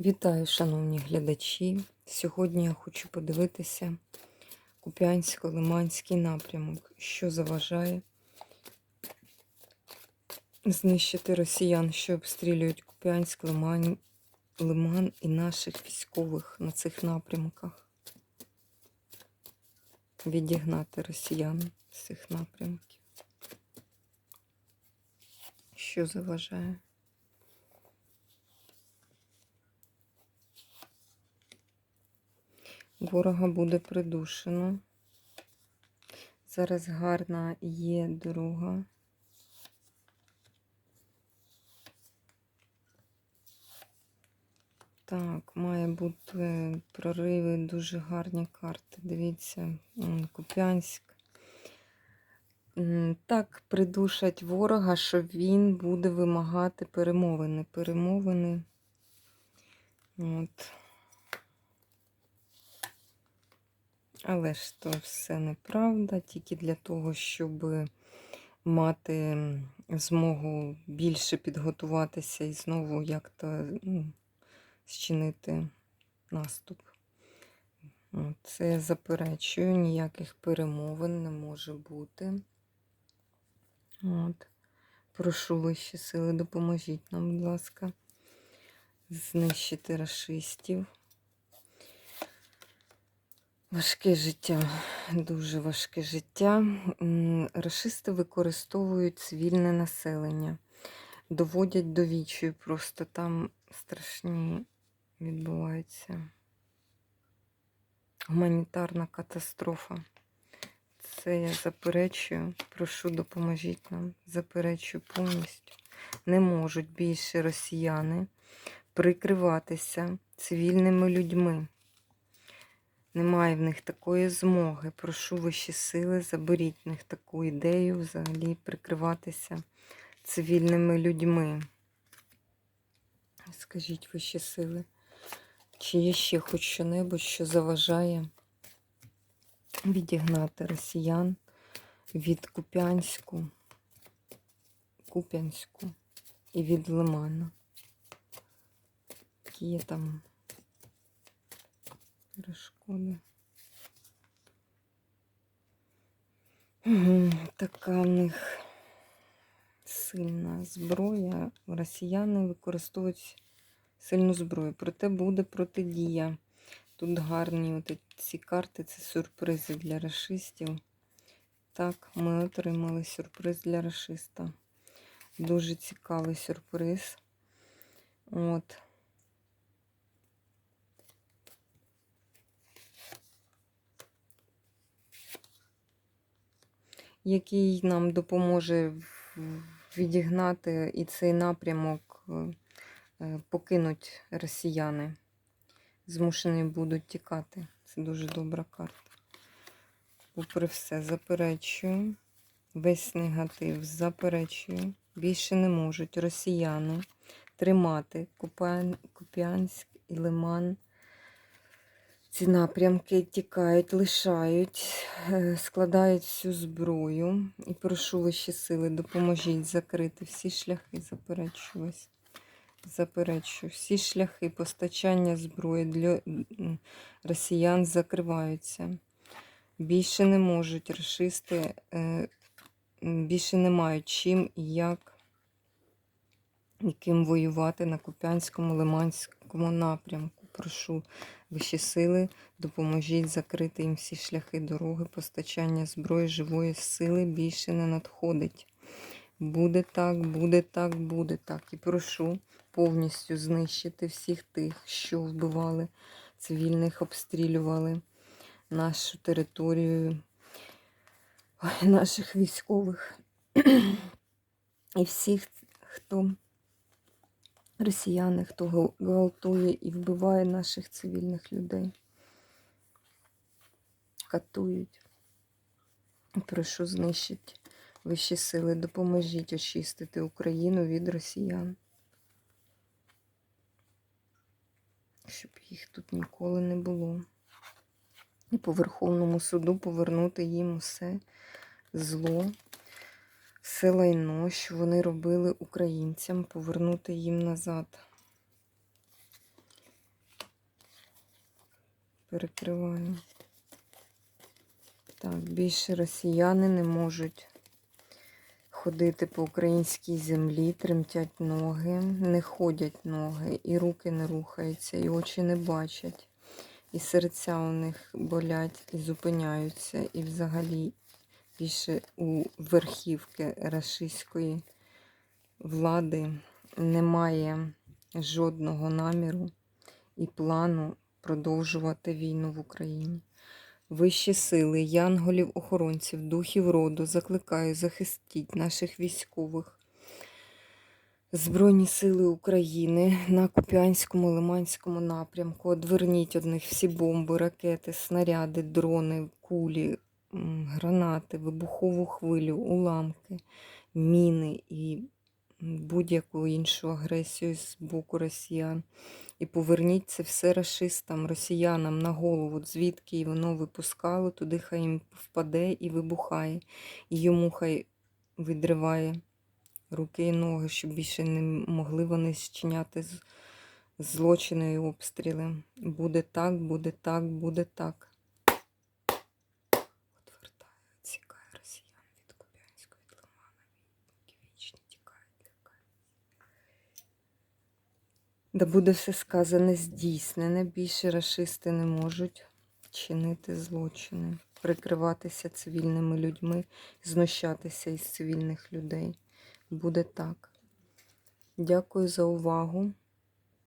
Вітаю, шановні глядачі. Сьогодні я хочу подивитися Куп'янсько-Лиманський напрямок, що заважає знищити росіян, що обстрілюють Куп'янськ, Лиман, Лиман і наших військових на цих напрямках. Відігнати росіян з цих напрямків. Що заважає? Ворога буде придушено. Зараз гарна є дорога. Так, має бути прориви, дуже гарні карти. Дивіться, Куп'янськ. Так придушать ворога, що він буде вимагати перемовини. Перемовини. От. Але ж то все неправда, тільки для того, щоб мати змогу більше підготуватися і знову як-то ну, зчинити наступ. Це я заперечую, ніяких перемовин не може бути. От. Прошу вищі сили, допоможіть нам, будь ласка, знищити расистів. Важке життя, дуже важке життя. Рашисти використовують цивільне населення, доводять до відчаю, просто там страшні відбуваються. Гуманітарна катастрофа. Це я заперечую. Прошу, допоможіть нам. Заперечую повністю. Не можуть більше росіяни прикриватися цивільними людьми. Немає в них такої змоги. Прошу вищі сили, заберіть в них таку ідею взагалі прикриватися цивільними людьми. Скажіть вищі сили, чи є ще хоч що-небудь, що заважає відігнати росіян від Куп'янську, Куп'янську і від Лимана? Які є там перешкоди? Така в них сильна зброя. Росіяни використовують сильну зброю. Проте буде протидія. Тут гарні от ці карти, це сюрпризи для расистів. Так, ми отримали сюрприз для расиста. Дуже цікавий сюрприз. От. Який нам допоможе відігнати і цей напрямок е, е, покинуть росіяни. Змушені будуть тікати. Це дуже добра карта. Попри все, заперечую. Весь негатив заперечую. Більше не можуть росіяни тримати Купян- Куп'янськ і Лиман. Ці напрямки тікають, лишають, е, складають всю зброю. І прошу вищі сили, допоможіть закрити всі шляхи, заперечую вас. Заперечую, всі шляхи постачання зброї для росіян закриваються. Більше не можуть расисти, е, більше не мають чим і як, яким воювати на Куп'янському Лиманському напрямку. Прошу вищі сили, допоможіть закрити їм всі шляхи дороги, постачання зброї, живої сили більше не надходить. Буде так, буде так, буде так. І прошу повністю знищити всіх тих, що вбивали цивільних, обстрілювали нашу територію, наших військових і всіх, хто росіяни, хто гвалтує і вбиває наших цивільних людей. Катують. Прошу знищити вищі сили, допоможіть очистити Україну від росіян. Щоб їх тут ніколи не було. І по Верховному суду повернути їм усе зло, все лайно, що вони робили українцям, повернути їм назад. перекриваю. Так, більше росіяни не можуть ходити по українській землі, тремтять ноги, не ходять ноги, і руки не рухаються, і очі не бачать, і серця у них болять, і зупиняються, і взагалі більше у верхівки рашистської влади немає жодного наміру і плану продовжувати війну в Україні. Вищі сили, янголів, охоронців, духів роду закликаю захистіть наших військових. Збройні сили України на Куп'янському, Лиманському напрямку. Одверніть од них всі бомби, ракети, снаряди, дрони, кулі, гранати, вибухову хвилю, уламки, міни і будь-яку іншу агресію з боку росіян. І поверніть це все рашистам, росіянам на голову, звідки воно випускало, туди хай їм впаде і вибухає. І йому хай відриває руки і ноги, щоб більше не могли вони зчиняти злочини і обстріли. Буде так, буде так, буде так. Отвертає, відсікає росіян від Куп'янського, від Лимана, які вічні тікають, лякають. Да буде все сказане здійснене. Більше расисти не можуть чинити злочини, прикриватися цивільними людьми, знущатися із цивільних людей. Буде так. Дякую за увагу.